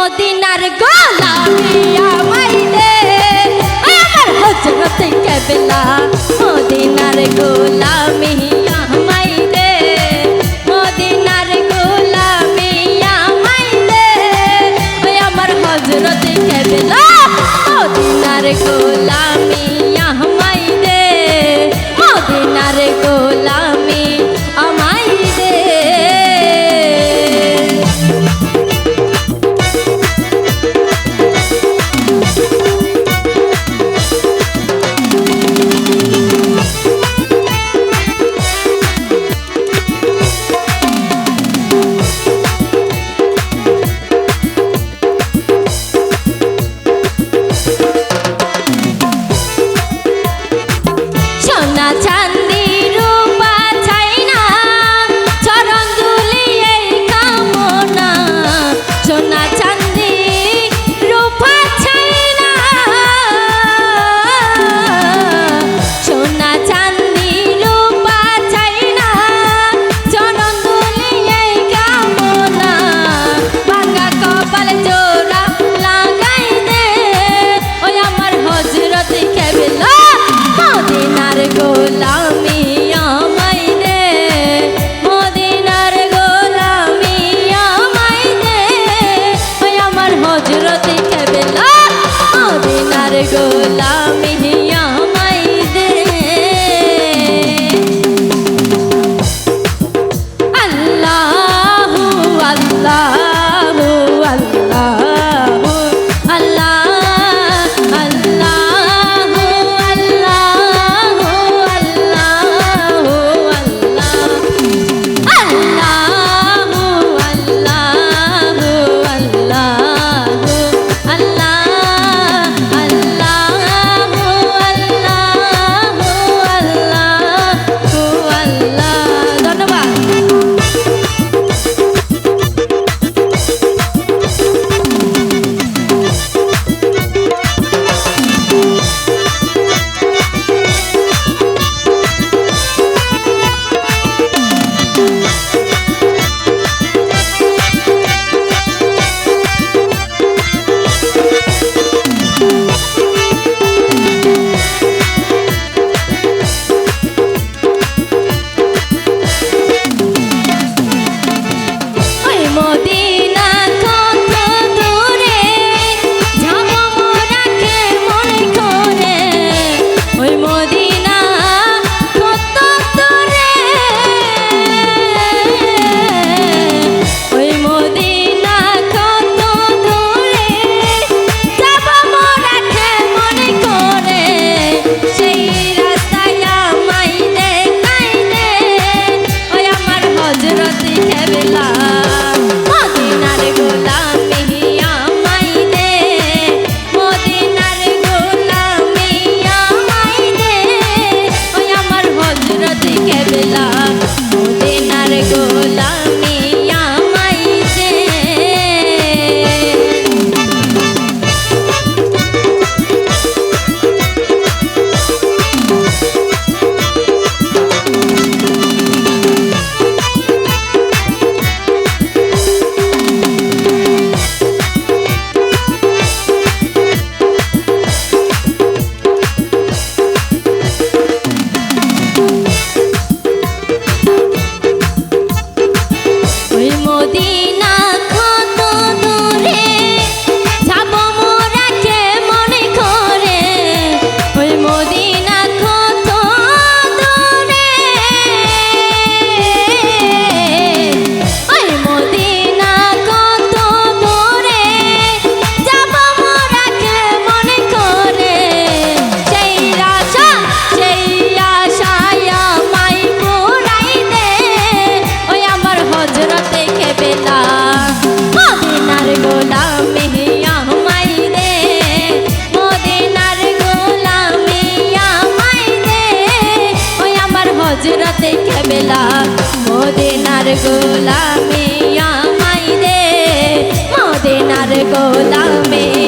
মদিনার গোলামি আমাই দে আমার হজরত কেবলা, মদিনার গোলামি আমাই দে মদিনার গোলামি আমাই দে আমার হজরত কেবলা, মদিনার গোলামি Allah গোলামে আমায় রে মদিনার গোলামে